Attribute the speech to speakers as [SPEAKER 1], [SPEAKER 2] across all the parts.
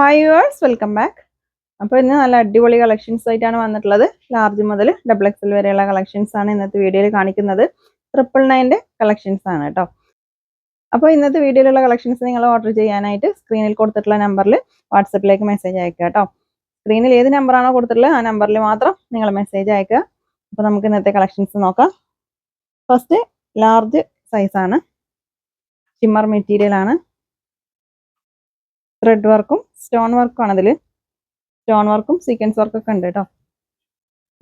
[SPEAKER 1] Hi yours welcome back അപ്പോൾ ഇന്ന് നല്ല അടിപൊളി കളക്ഷൻസ് ആയിട്ടാണ് വന്നിട്ടുള്ളത്. ലാർജ് മുതൽ ഡബിൾ എക്സൽ വരെയുള്ള കളക്ഷൻസ് ആണ് ഇന്നത്തെ വീഡിയോയിൽ കാണിക്കുന്നത്. ട്രിപ്പിൾ നയന്റെ കളക്ഷൻസ് ആണ് കേട്ടോ അപ്പോൾ ഇന്നത്തെ വീഡിയോയിലുള്ള കളക്ഷൻസ് നിങ്ങൾ ഓർഡർ ചെയ്യാനായിട്ട് സ്ക്രീനിൽ കൊടുത്തിട്ടുള്ള നമ്പറിൽ വാട്സപ്പിലേക്ക് മെസ്സേജ് അയക്കുക കേട്ടോ സ്ക്രീനിൽ ഏത് നമ്പറാണോ കൊടുത്തിട്ടുള്ളത് ആ നമ്പറിൽ മാത്രം നിങ്ങൾ മെസ്സേജ് അയക്കുക. അപ്പോൾ നമുക്ക് ഇന്നത്തെ കളക്ഷൻസ് നോക്കാം. ഫസ്റ്റ് ലാർജ് സൈസാണ് ഷിമ്മർ മെറ്റീരിയൽ ആണ്. ത്രെഡ് വർക്കും സ്റ്റോൺ വർക്കാണ് അതിൽ സ്റ്റോൺ വർക്കും സീക്വൻസ് വർക്കൊക്കെ ഉണ്ട് കേട്ടോ.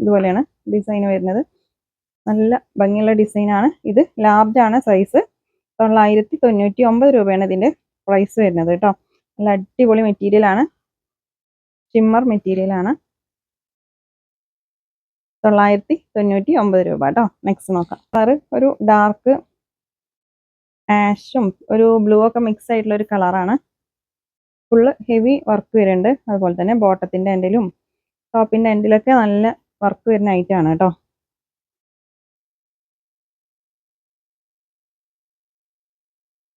[SPEAKER 1] ഇതുപോലെയാണ് ഡിസൈൻ വരുന്നത്. നല്ല ഭംഗിയുള്ള ഡിസൈനാണ്. ഇത് ലാർജ് ആണ് സൈസ്. തൊള്ളായിരത്തി തൊണ്ണൂറ്റി ഒമ്പത് രൂപയാണ് ഇതിന്റെ പ്രൈസ് വരുന്നത് കേട്ടോ. നല്ല അടിപൊളി മെറ്റീരിയൽ ആണ്. ഷിമ്മർ മെറ്റീരിയൽ ആണ്. തൊള്ളായിരത്തി തൊണ്ണൂറ്റി ഒമ്പത് രൂപ കേട്ടോ. നെക്സ്റ്റ് നോക്കാം. കളറ് ഒരു ഡാർക്ക് ആഷും ഒരു ബ്ലൂ ഒക്കെ മിക്സ് ആയിട്ടുള്ള ഒരു കളറാണ്. ഫുള്ള് ഹെവി വർക്ക് വരുന്നുണ്ട്. അതുപോലെ തന്നെ ബോട്ടത്തിന്റെ എൻഡിലും ടോപ്പിന്റെ എൻഡിലൊക്കെ നല്ല വർക്ക് വരുന്ന ഐറ്റമാണ് കേട്ടോ.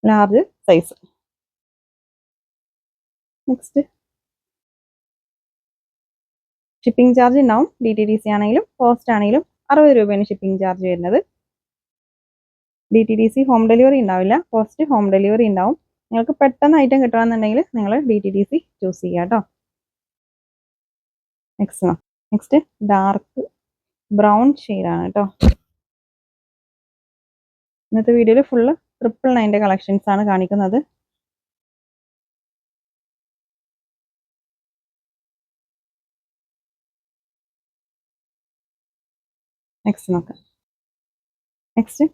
[SPEAKER 1] Large size next shipping charge ഉണ്ടാവും. ഡി ടി ഡി സി ആണെങ്കിലും പോസ്റ്റ് ആണെങ്കിലും അറുപത് രൂപയാണ് ഷിപ്പിംഗ് ചാർജ് വരുന്നത്. D T D C home delivery ഉണ്ടാവില്ല. പോസ്റ്റ് ഹോം ഡെലിവറി ഉണ്ടാവും. നിങ്ങൾക്ക് പെട്ടെന്ന് ഐറ്റം കിട്ടണമെന്നുണ്ടെങ്കിൽ നിങ്ങൾ D T D C choose ചെയ്യുക കേട്ടോ. നെക്സ്റ്റ് നെക്സ്റ്റ് ഡാർക്ക് ബ്രൗൺ ഷെയ്ഡാണ് കേട്ടോ. ഇന്നത്തെ വീഡിയോയിൽ ഫുള്ള് ട്രിപ്പിൾ നയന്റെ കളക്ഷൻസ് ആണ് കാണിക്കുന്നത്. നെക്സ്റ്റ് നോക്കാം. നെക്സ്റ്റ്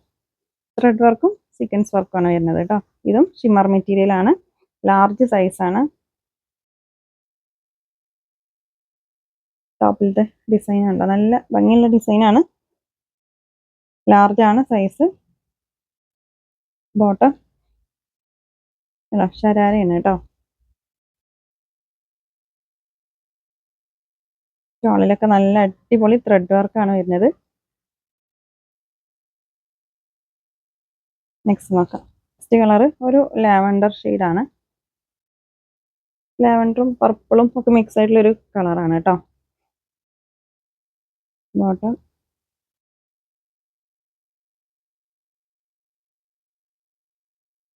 [SPEAKER 1] ത്രെഡ് വർക്കും സീക്വൻസ് വർക്കാണ് വരുന്നത് കേട്ടോ ഇതും ഷിമർ മെറ്റീരിയൽ ആണ്. ലാർജ് സൈസ് ആണ്. ടോപ്പിലത്തെ ഡിസൈൻ ഉണ്ടോ നല്ല ഭംഗിയുള്ള ഡിസൈനാണ് ആണ്. ലാർജ് ആണ് സൈസ് ബോട്ടം ശരാരയാണ് കേട്ടോ ഷോളിലൊക്കെ നല്ല അടിപൊളി ത്രെഡ് വർക്കാണ് വരുന്നത്. നെക്സ്റ്റ് നോക്കാം. നെക്സ്റ്റ് കളർ ഒരു ലാവൻഡർ ആണ്. ലാവൻഡറും പർപ്പിളും ഒക്കെ മിക്സ് ആയിട്ടുള്ള ഒരു കളറാണ് കേട്ടോ. ബോട്ടം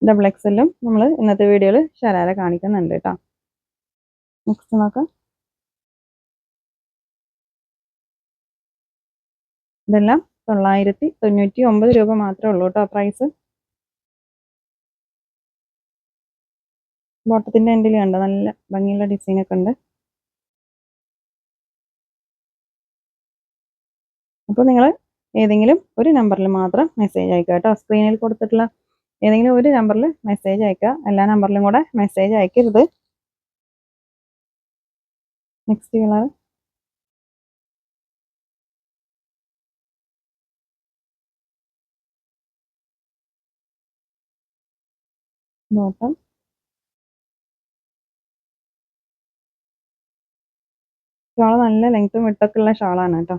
[SPEAKER 1] ഡബിൾ എക്സലും നമ്മൾ ഇന്നത്തെ വീഡിയോയിൽ ശരാര കാണിക്കുന്നുണ്ട് കേട്ടോ. നെക്സ്റ്റ് നോക്കാം. ഇതെല്ലാം തൊള്ളായിരത്തി തൊണ്ണൂറ്റി ഒമ്പത് രൂപ മാത്രമേ ഉള്ളൂ കേട്ടോ പ്രൈസ് ബോട്ടത്തിന്റെ എൻഡിൽ കണ്ട? നല്ല ഭംഗിയുള്ള ഡിസൈനൊക്കെ ഉണ്ട്. അപ്പോൾ നിങ്ങൾ ഏതെങ്കിലും ഒരു നമ്പറിൽ മാത്രം മെസ്സേജ് അയക്കുക കേട്ടോ. സ്ക്രീനിൽ കൊടുത്തിട്ടുള്ള ഏതെങ്കിലും ഒരു നമ്പറിൽ മെസ്സേജ് അയക്കുക. എല്ലാ നമ്പറിലും കൂടെ മെസ്സേജ് അയക്കരുത്. നെക്സ്റ്റ് കളർ ബോട്ടം ഷാൾ നല്ല ലെങ്ത്തും വിട്ടൊക്കെ ഷാളാണ് കേട്ടോ.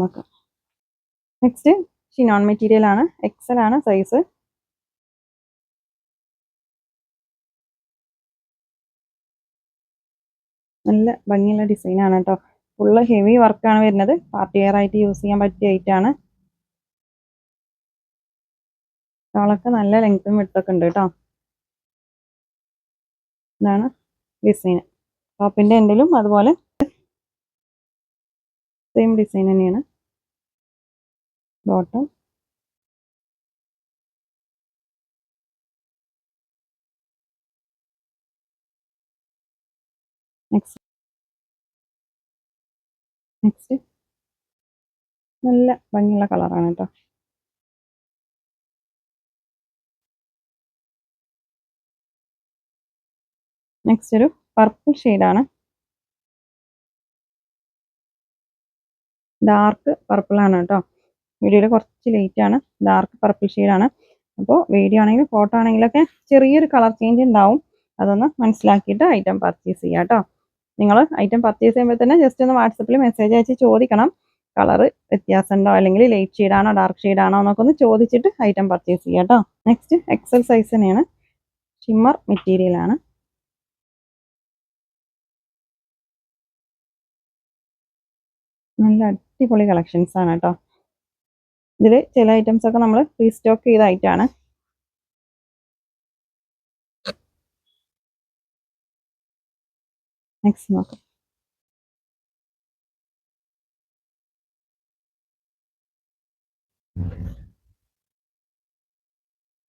[SPEAKER 1] നോക്കാം നെക്സ്റ്റ് ഷിനോൺ മെറ്റീരിയൽ ആണ്. എക്സൽ ആണ് സൈസ് നല്ല ഭംഗിയുള്ള ഡിസൈനാണ് കേട്ടോ. ഫുള്ള് ഹെവി വർക്കാണ് വരുന്നത്. പാർട്ടി വെയർ ആയിട്ട് യൂസ് ചെയ്യാൻ പറ്റിയ ഐറ്റാണ് ഷാളൊക്കെ നല്ല ലെങ്ത്തും വിട്ടൊക്കെ ഉണ്ട് കേട്ടോ. ഇതാണ് ഡിസൈൻ ടോപ്പിന്റെ എൻഡിലും അതുപോലെ സെയിം ഡിസൈൻ തന്നെയാണ്. ബോട്ടം നെക്സ്റ്റ് നെക്സ്റ്റ് നല്ല ഭംഗിയുള്ള കളറാണ് കേട്ടോ നെക്സ്റ്റ് ഒരു പർപ്പിൾ ഷെയ്ഡാണ് ഡാർക്ക് പർപ്പിൾ ആണ് കേട്ടോ. വീഡിയോയിൽ കുറച്ച് ലേറ്റ് ആണ്. ഡാർക്ക് പർപ്പിൾ ഷെയ്ഡാണ് അപ്പോൾ വീഡിയോ ആണെങ്കിലും ഫോട്ടോ ആണെങ്കിലൊക്കെ ചെറിയൊരു കളർ ചേഞ്ച് ഉണ്ടാവും. അതൊന്ന് മനസ്സിലാക്കിയിട്ട് ഐറ്റം പർച്ചേസ് ചെയ്യാം കേട്ടോ. നിങ്ങൾ ഐറ്റം പർച്ചേസ് ചെയ്യുമ്പോൾ തന്നെ ജസ്റ്റ് ഒന്ന് വാട്സപ്പിൽ മെസ്സേജ് അയച്ച് ചോദിക്കണം. കളറ് വ്യത്യാസമുണ്ടോ? അല്ലെങ്കിൽ ലൈറ്റ് ഷെയ്ഡാണോ ഡാർക്ക് ഷെയ്ഡാണോ എന്നൊക്കെ ഒന്ന് ചോദിച്ചിട്ട് ഐറ്റം പർച്ചേസ് ചെയ്യാം കേട്ടോ. നെക്സ്റ്റ് എക്സൽ സൈസ് തന്നെയാണ്. ഷിമ്മർ മെറ്റീരിയലാണ് നല്ല അടിപൊളി കളക്ഷൻസ് ആണ് കേട്ടോ ഇതിൽ ചില ഐറ്റംസ് ഒക്കെ നമ്മൾ റീസ്റ്റോക്ക് സ്റ്റോക്ക് ചെയ്തായിട്ടാണ് നെക്സ്റ്റ് നോക്കാം.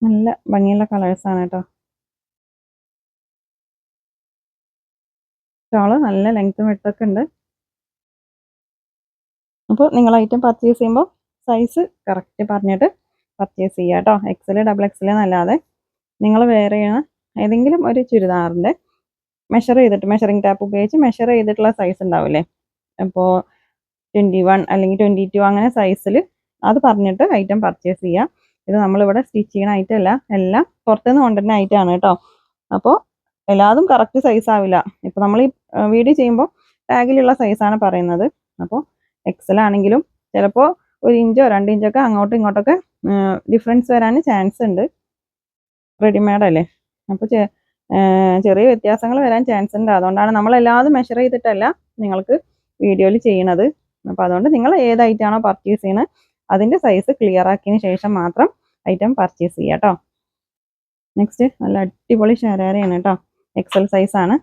[SPEAKER 1] നല്ല ഭംഗിയുള്ള കളേഴ്സ് ആണ് കേട്ടോ ഷോൾ നല്ല ലെങ്ത്തും വെട്ടൊക്കെ ഉണ്ട്. അപ്പോൾ നിങ്ങൾ ഐറ്റം പർച്ചേസ് ചെയ്യുമ്പോൾ സൈസ് കറക്റ്റ് പറഞ്ഞിട്ട് പർച്ചേസ് ചെയ്യുക കേട്ടോ. എക്സൽ ഡബിൾ എക്സൽ എന്നല്ലാതെ. നിങ്ങൾ വേറെ ഏതെങ്കിലും ഒരു ചുരിദാറിന്റെ മെഷർ ചെയ്തിട്ട് മെഷറിംഗ് ടാപ്പ് ഉപയോഗിച്ച് മെഷർ ചെയ്തിട്ടുള്ള സൈസ് ഉണ്ടാവില്ലേ? അപ്പോൾ ട്വന്റി വൺ അല്ലെങ്കിൽ ട്വന്റി ടു അങ്ങനെ സൈസിൽ അത് പറഞ്ഞിട്ട് ഐറ്റം പർച്ചേസ് ചെയ്യുക. ഇത് നമ്മളിവിടെ സ്റ്റിച്ച് ചെയ്യണ ഐറ്റം അല്ല. എല്ലാം പുറത്തുനിന്ന് കൊണ്ടുവരുന്ന ഐറ്റം ആണ് കേട്ടോ. അപ്പോൾ എല്ലാതും കറക്റ്റ് സൈസ് ആവില്ല. ഇപ്പോൾ നമ്മൾ ഈ വീഡിയോ ചെയ്യുമ്പോൾ ടാഗിലുള്ള സൈസാണ് പറയുന്നത്. അപ്പോൾ എക്സൽ ആണെങ്കിലും ചിലപ്പോൾ ഒരു ഇഞ്ചോ രണ്ട് ഇഞ്ചൊക്കെ അങ്ങോട്ടും ഇങ്ങോട്ടൊക്കെ ഡിഫറൻസ് വരാൻ ചാൻസ് ഉണ്ട്. റെഡിമെയ്ഡ് അല്ലേ? അപ്പോൾ ചെറിയ വ്യത്യാസങ്ങൾ വരാൻ ചാൻസ് ഉണ്ട്. അതുകൊണ്ടാണ് നമ്മൾ മെഷർ ചെയ്തിട്ടല്ല നിങ്ങൾക്ക് വീഡിയോയിൽ ചെയ്യണത്. അപ്പോൾ അതുകൊണ്ട് നിങ്ങൾ ഏത് ഐറ്റമാണോ പർച്ചേസ് ചെയ്യുന്നത് അതിന്റെ സൈസ് ക്ലിയർ ആക്കിയതിന് ശേഷം മാത്രം ഐറ്റം പർച്ചേസ് ചെയ്യുക കേട്ടോ നെക്സ്റ്റ് നല്ല അടിപൊളി ഷരാരയാണ് കേട്ടോ എക്സൽ സൈസാണ്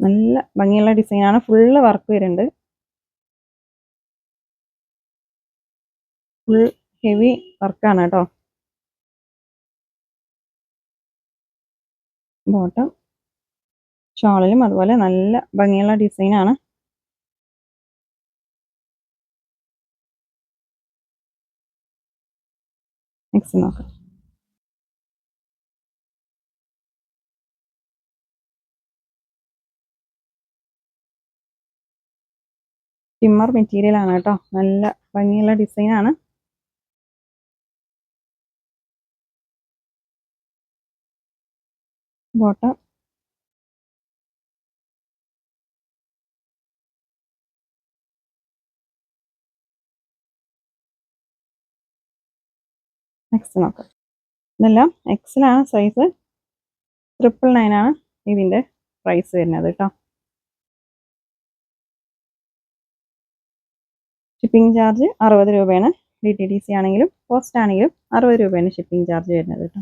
[SPEAKER 1] നല്ല ഭംഗിയുള്ള ഡിസൈനാണ് ഫുള്ള് വർക്ക് വരുന്നുണ്ട്. ഫുൾ ഹെവി വർക്കാണ് കേട്ടോ. ബോട്ടം ഷോളിലും അതുപോലെ നല്ല ഭംഗിയുള്ള ഡിസൈനാണ് നെക്സ്റ്റ് നോക്കാം. ടിമ്മർ മെറ്റീരിയൽ ആണ് കേട്ടോ. നല്ല ഭംഗിയുള്ള ഡിസൈൻ ആണ് നെക്സ്റ്റ് നോക്കാം. ഇതെല്ലാം എക്സിലാണ് സൈസ് ട്രിപ്പിൾ നയൻ ആണ് ഇതിന്റെ പ്രൈസ് വരുന്നത് കേട്ടോ. ഷിപ്പിംഗ് ചാർജ് അറുപത് രൂപയാണ്. ഡി ടി ഡി സി ആണെങ്കിലും പോസ്റ്റ് ആണെങ്കിലും അറുപത് രൂപയാണ് ഷിപ്പിംഗ് ചാർജ് വരുന്നത് കേട്ടോ.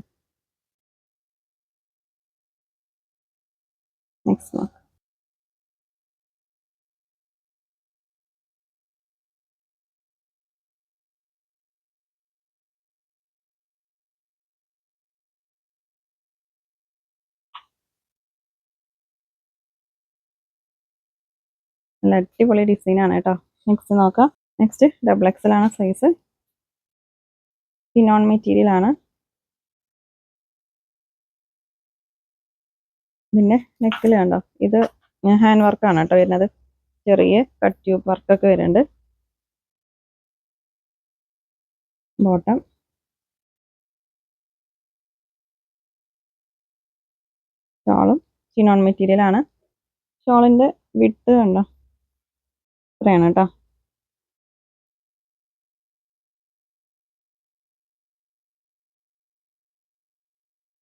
[SPEAKER 1] നെക്സ്റ്റ് നോക്കാം നല്ല അടിപൊളി ഡിസൈൻ ആണ് കേട്ടോ. നെക്സ്റ്റ് നോക്കാം. നെക്സ്റ്റ് ഡബിൾ എക്സൽ ആണ് സൈസ് നോൺ മെറ്റീരിയൽ ആണ്. പിന്നെ നെക്കിൽ കണ്ടോ? ഇത് ഹാൻഡ് വർക്കാണ് കേട്ടോ വരുന്നത്. ചെറിയ കട്ട് ട്യൂബ് വർക്കൊക്കെ വരുന്നുണ്ട്. ബോട്ടം. ഷോളും. ചിനോൺ മെറ്റീരിയൽ ആണ്. ഷോളിന്റെ വിട്ട് കണ്ടോ? ഇത്രയാണ് കേട്ടോ.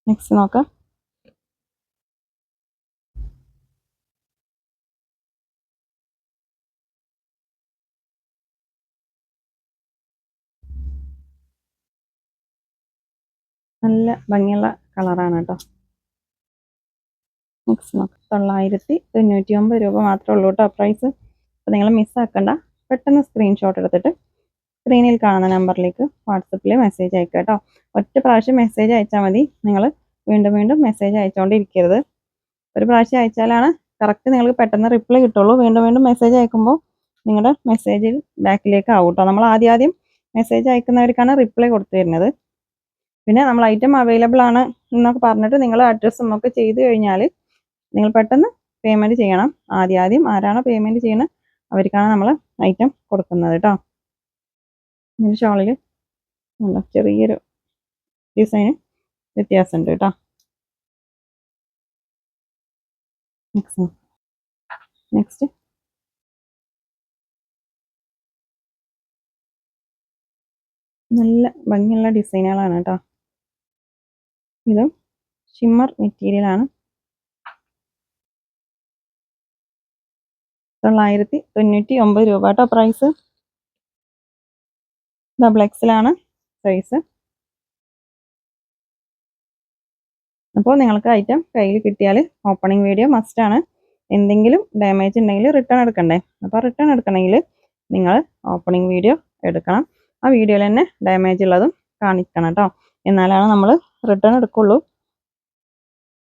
[SPEAKER 1] നെക്സ്റ്റ് നോക്കാം. നല്ല ഭംഗിയുള്ള കളറാണ് കേട്ടോ നെക്സ്റ്റ് നോക്കാം. തൊള്ളായിരത്തി തൊണ്ണൂറ്റി ഒമ്പത് രൂപ മാത്രമേ ഉള്ളൂ കേട്ടോ പ്രൈസ് അപ്പോൾ നിങ്ങൾ മിസ്സാക്കണ്ട പെട്ടെന്ന് സ്ക്രീൻഷോട്ട് എടുത്തിട്ട് സ്ക്രീനിൽ കാണുന്ന നമ്പറിലേക്ക് വാട്സപ്പിൽ മെസ്സേജ് അയക്കുക കേട്ടോ ഒറ്റ പ്രാവശ്യം മെസ്സേജ് അയച്ചാൽ മതി. നിങ്ങൾ വീണ്ടും വീണ്ടും മെസ്സേജ് അയച്ചുകൊണ്ടിരിക്കരുത് ഒരു പ്രാവശ്യം അയച്ചാലാണ് കറക്റ്റ് നിങ്ങൾക്ക് പെട്ടെന്ന് റിപ്ലൈ കിട്ടുള്ളൂ. വീണ്ടും വീണ്ടും മെസ്സേജ് അയക്കുമ്പോൾ നിങ്ങളുടെ മെസ്സേജിൽ ബാക്കിലേക്ക് ആവും കേട്ടോ നമ്മൾ ആദ്യം ആദ്യം മെസ്സേജ് അയക്കുന്നവർക്കാണ് റിപ്ലൈ കൊടുത്തു തരുന്നത് പിന്നെ നമ്മൾ ഐറ്റം അവൈലബിൾ ആണ് എന്നൊക്കെ പറഞ്ഞിട്ട് നിങ്ങൾ അഡ്രസ്സും ഒക്കെ ചെയ്ത് കഴിഞ്ഞാൽ നിങ്ങൾ പെട്ടെന്ന് പേയ്മെന്റ് ചെയ്യണം. ആദ്യം ആദ്യം ആരാണോ പേയ്മെന്റ് ചെയ്യുന്നത് അവർക്കാണ് നമ്മൾ ഐറ്റം കൊടുക്കുന്നത് കേട്ടോ. ഈ ഷോളിൽ ചെറിയൊരു ഡിസൈന് വ്യത്യാസമുണ്ട് കേട്ടോ. നെക്സ്റ്റ് നല്ല ഭംഗിയുള്ള ഡിസൈനുകളാണ് കേട്ടോ. ഇതും ഷിമ്മർ മെറ്റീരിയലാണ് തൊള്ളായിരത്തി തൊണ്ണൂറ്റി ഒമ്പത് രൂപ കേട്ടോ പ്രൈസ് ഡബിൾ എക്സിലാണ് സൈസ് അപ്പോൾ നിങ്ങൾക്ക് ഐറ്റം കയ്യിൽ കിട്ടിയാൽ ഓപ്പണിംഗ് വീഡിയോ മസ്റ്റാണ് എന്തെങ്കിലും ഡാമേജ് ഉണ്ടെങ്കിൽ റിട്ടേൺ എടുക്കണ്ടേ? അപ്പോൾ റിട്ടേൺ എടുക്കണമെങ്കിൽ നിങ്ങൾ ഓപ്പണിംഗ് വീഡിയോ എടുക്കണം. ആ വീഡിയോയിൽ തന്നെ ഡാമേജ് ഉള്ളതും കാണിക്കണം കേട്ടോ എന്നാലാണ് നമ്മൾ റിട്ടേൺ എടുക്കുള്ളൂ.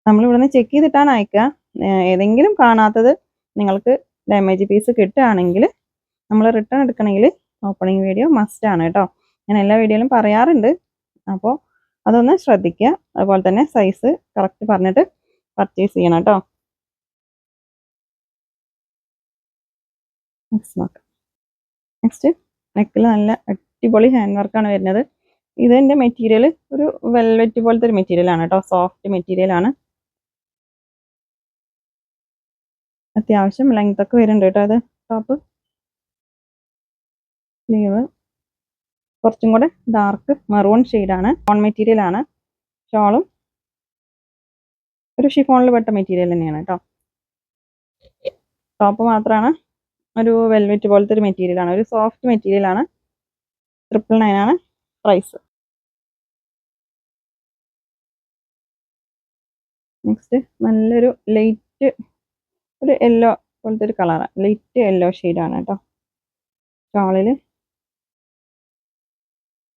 [SPEAKER 1] നമ്മൾ ഇവിടുന്ന് ചെക്ക് ചെയ്തിട്ടാണ് അയക്കുക. ഏതെങ്കിലും കാണാത്തത് നിങ്ങൾക്ക് ഡാമേജ് പീസ് കിട്ടുകയാണെങ്കിൽ നമ്മൾ റിട്ടേൺ എടുക്കണമെങ്കിൽ ഓപ്പണിംഗ് വീഡിയോ മസ്റ്റ് ആണ് കേട്ടോ. ഞാൻ എല്ലാ വീഡിയോയിലും പറയാറുണ്ട്. അപ്പോൾ അതൊന്ന് ശ്രദ്ധിക്കുക. അതുപോലെ തന്നെ സൈസ് കറക്റ്റ് പറഞ്ഞിട്ട് പർച്ചേസ് ചെയ്യണം കേട്ടോ. നെക്സ്റ്റ് നോക്കാം നെക്സ്റ്റ് നെക്കിൽ നല്ല അടിപൊളി ഹാൻഡ് വർക്കാണ് വരുന്നത്. ഇതിന്റെ മെറ്റീരിയൽ ഒരു വെൽവെറ്റ് പോലത്തെ ഒരു മെറ്റീരിയൽ ആണ് കേട്ടോ സോഫ്റ്റ് മെറ്റീരിയൽ ആണ്. അത്യാവശ്യം ലെങ്ത് ഒക്കെ വരുന്നുണ്ട് കേട്ടോ അത് ടോപ്പ് സ്ലീവ് കുറച്ചും കൂടെ ഡാർക്ക് മെറൂൺ ഓൺ മെറ്റീരിയൽ ആണ്. ഷോളും ഒരു ഷിഫോണിൽ പെട്ട മെറ്റീരിയൽ തന്നെയാണ് കേട്ടോ ടോപ്പ് മാത്രമാണ് ഒരു വെൽവെറ്റ് പോലത്തെ ഒരു മെറ്റീരിയൽ ആണ്. ഒരു സോഫ്റ്റ് മെറ്റീരിയൽ ആണ്. ട്രിപ്പിൾ നയൻ ആണ്. പ്രൈസ്. നെക്സ്റ്റ് നല്ലൊരു ലൈറ്റ് ഒരു യെല്ലോ പോലത്തെ ഒരു കളറാണ് ലൈറ്റ് യെല്ലോ ആണ് കേട്ടോ. ഷോളിൽ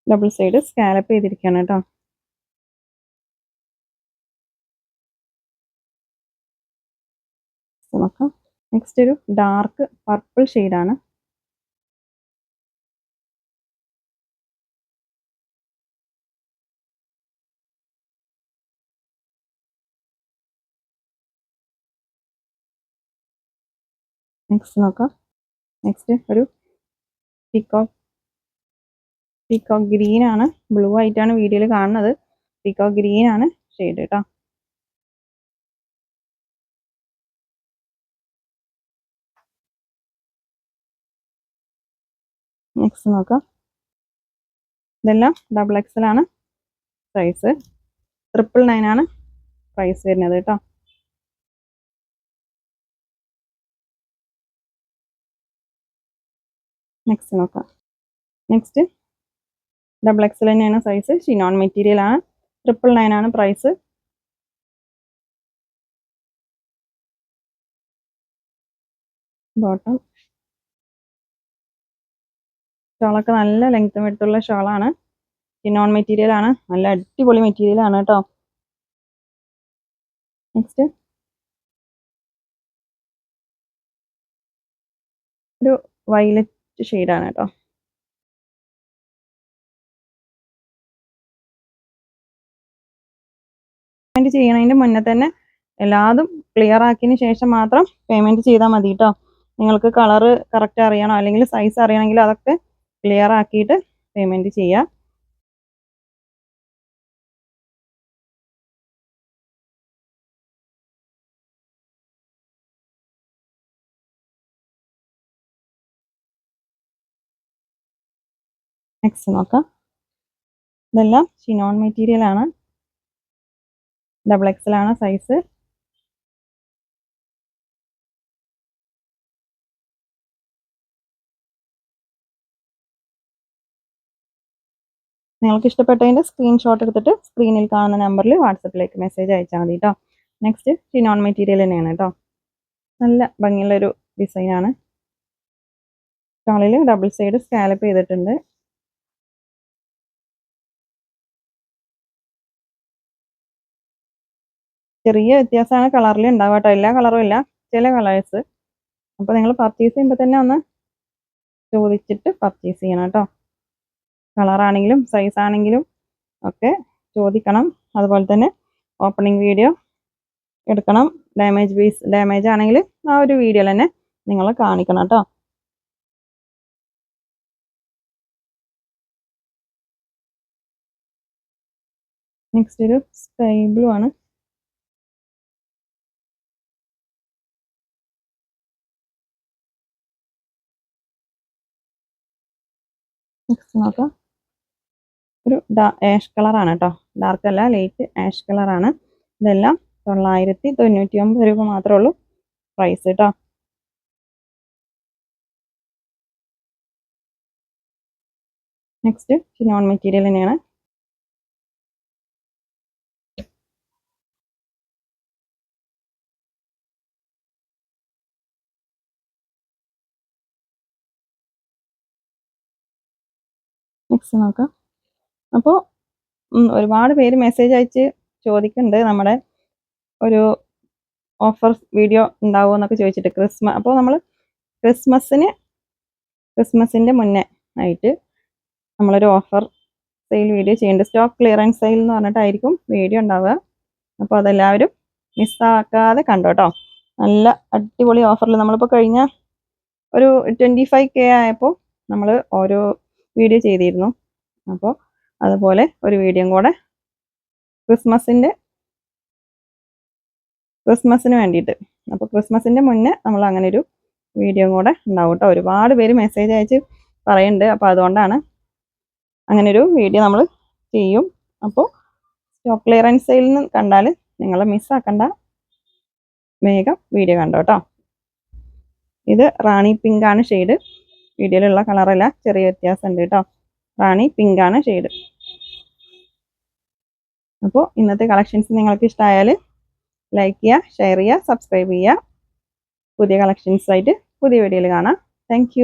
[SPEAKER 1] ഡബിൾ സൈഡ് സ്കാലപ്പ് ചെയ്തിരിക്കുകയാണ് കേട്ടോ. നോക്കാം. നെക്സ്റ്റ് ഒരു ഡാർക്ക് പർപ്പിൾ ആണ്. നെക്സ്റ്റ് നോക്കാം. നെക്സ്റ്റ് ഒരു പീക്കോക്ക് പീക്കോക്ക് ഗ്രീൻ ആണ്. ബ്ലൂ ആയിട്ടാണ് വീഡിയോയിൽ കാണുന്നത്. പീക്കോക്ക് ഗ്രീൻ ആണ്. ഷെയ്ഡ് കേട്ടോ നെക്സ്റ്റ് നോക്കാം. ഇതെല്ലാം ഡബിൾ എക്സൽ ആണ് സൈസ് ട്രിപ്പിൾ നയൻ ആണ്. പ്രൈസ് വരുന്നത് കേട്ടോ. നെക്സ്റ്റ് നോക്കാം. നെക്സ്റ്റ് ഡബിൾ എക്സൽ തന്നെയാണ് സൈസ് ഷിനോൺ മെറ്റീരിയൽ ആണ്. ട്രിപ്പിൾ നയൻ ആണ് പ്രൈസ് ബോട്ടം ഷോളൊക്കെ നല്ല ലെങ്ത് വിട്ടുള്ള ഷോളാണ് ഷിനോൺ മെറ്റീരിയൽ ആണ്. നല്ല അടിപൊളി മെറ്റീരിയൽ ആണ് കേട്ടോ. നെക്സ്റ്റ് ഒരു വയലറ്റ് ഷെയ്ഡാണ് കേട്ടോ പേയ്മെന്റ് ചെയ്യണതിന്റെ മുന്നേ തന്നെ എല്ലാതും ക്ലിയർ ആക്കിയതിന് ശേഷം മാത്രം പേയ്മെന്റ് ചെയ്താൽ മതി കേട്ടോ നിങ്ങൾക്ക് കളറ് കറക്റ്റ് അറിയണോ? അല്ലെങ്കിൽ സൈസ് അറിയണമെങ്കിൽ അതൊക്കെ ക്ലിയർ ആക്കിയിട്ട് പേയ്മെന്റ് ചെയ്യുക നെക്സ്റ്റ് നോക്കാം. ഇതെല്ലാം ഷിനോൺ മെറ്റീരിയൽ ആണ്. ഡബിൾ എക്സൽ ആണ് സൈസ് നിങ്ങൾക്ക് ഇഷ്ടപ്പെട്ടതിന്റെ സ്ക്രീൻഷോട്ട് എടുത്തിട്ട് സ്ക്രീനിൽ കാണുന്ന നമ്പറിൽ വാട്സപ്പിലേക്ക് മെസ്സേജ് അയച്ചാൽ മതി കേട്ടോ നെക്സ്റ്റ് ഷിനോൺ മെറ്റീരിയൽ തന്നെയാണ് കേട്ടോ നല്ല ഭംഗിയുള്ളൊരു ഡിസൈനാണ് ഷോളിൽ ഡബിൾ സൈഡ് സ്കാലപ്പ് ചെയ്തിട്ടുണ്ട്. ചെറിയ വ്യത്യാസമാണ് കളറിൽ ഉണ്ടാവുക കേട്ടോ. എല്ലാ കളറും ഇല്ല. ചില കളേഴ്സ് അപ്പോൾ നിങ്ങൾ പർച്ചേസ് ചെയ്യുമ്പോൾ തന്നെ ഒന്ന് ചോദിച്ചിട്ട് പർച്ചേസ് ചെയ്യണം കേട്ടോ. കളറാണെങ്കിലും സൈസ് ആണെങ്കിലും ഒക്കെ ചോദിക്കണം. അതുപോലെ തന്നെ ഓപ്പണിംഗ് വീഡിയോ എടുക്കണം. ഡാമേജ് പീസ് ഡാമേജ് ആണെങ്കിൽ ആ ഒരു വീഡിയോ തന്നെ നിങ്ങൾ കാണിക്കണം കേട്ടോ. നെക്സ്റ്റ് ഒരു സ്കൈ ബ്ലൂ ആണ്. നെക്സ്റ്റ് നോക്കാം. ഒരു ആഷ് കളറാണ് കേട്ടോ ഡാർക്ക് അല്ല ലൈറ്റ് ആഷ് കളറാണ് ഇതെല്ലാം തൊള്ളായിരത്തി തൊണ്ണൂറ്റി ഒമ്പത് രൂപ മാത്രമേ ഉള്ളൂ പ്രൈസ് കേട്ടോ നെക്സ്റ്റ് ചിനോൺ മെറ്റീരിയൽ തന്നെയാണ്. നെക്സ്റ്റ് നോക്കാം. അപ്പോൾ ഒരുപാട് പേര് മെസ്സേജ് അയച്ച് ചോദിക്കുന്നുണ്ട് നമ്മുടെ ഒരു ഓഫർ വീഡിയോ ഉണ്ടാവുമോ എന്നൊക്കെ ചോദിച്ചിട്ട് ക്രിസ്മസ് അപ്പോൾ നമ്മൾ ക്രിസ്മസിന് ക്രിസ്മസിന്റെ മുന്നേ ആയിട്ട് നമ്മളൊരു ഓഫർ സെയിൽ വീഡിയോ ചെയ്യുന്നുണ്ട്. സ്റ്റോക്ക് ക്ലിയറൻസ് സെയിൽ എന്ന് പറഞ്ഞിട്ടായിരിക്കും വീഡിയോ ഉണ്ടാവുക. അപ്പോൾ അതെല്ലാവരും മിസ്സാക്കാതെ കണ്ടോ കേട്ടോ നല്ല അടിപൊളി ഓഫറിൽ നമ്മളിപ്പോൾ കഴിഞ്ഞ ഒരു ട്വന്റി ഫൈവ് കെ ആയപ്പോൾ നമ്മൾ ഓരോ വീഡിയോ ചെയ്തിരുന്നു. അപ്പോൾ അതുപോലെ ഒരു വീഡിയോയും കൂടെ ക്രിസ്മസിന്റെ ക്രിസ്മസിന് വേണ്ടിയിട്ട്. അപ്പോൾ ക്രിസ്മസിന്റെ മുന്നേ നമ്മൾ അങ്ങനെ ഒരു വീഡിയോ കൂടെ ഉണ്ടാവും കേട്ടോ ഒരുപാട് പേര് മെസ്സേജ് അയച്ച് പറയുന്നുണ്ട് അപ്പോൾ അതുകൊണ്ടാണ് അങ്ങനെ ഒരു വീഡിയോ നമ്മൾ ചെയ്യും. അപ്പോൾ സ്റ്റോക്ക് ക്ലിയറൻസ് സെയിൽ നിന്ന് കണ്ടാൽ നിങ്ങൾ മിസ്സാക്കണ്ട വേഗം വീഡിയോ കണ്ടോ കേട്ടോ ഇത് റാണി പിങ്ക് ആണ് ഷെയ്ഡ് വീഡിയോയിലുള്ള കളറല്ല ചെറിയ വ്യത്യാസം ഉണ്ട് കേട്ടോ. റാണി പിങ്ക് ആണ് ഷെയ്ഡ് അപ്പോൾ ഇന്നത്തെ കളക്ഷൻസ് നിങ്ങൾക്ക് ഇഷ്ടമായാൽ ലൈക്ക് ചെയ്യുക ഷെയർ ചെയ്യുക സബ്സ്ക്രൈബ് ചെയ്യുക. പുതിയ കളക്ഷൻസ് ആയിട്ട് പുതിയ വീഡിയോയിൽ കാണാം. താങ്ക്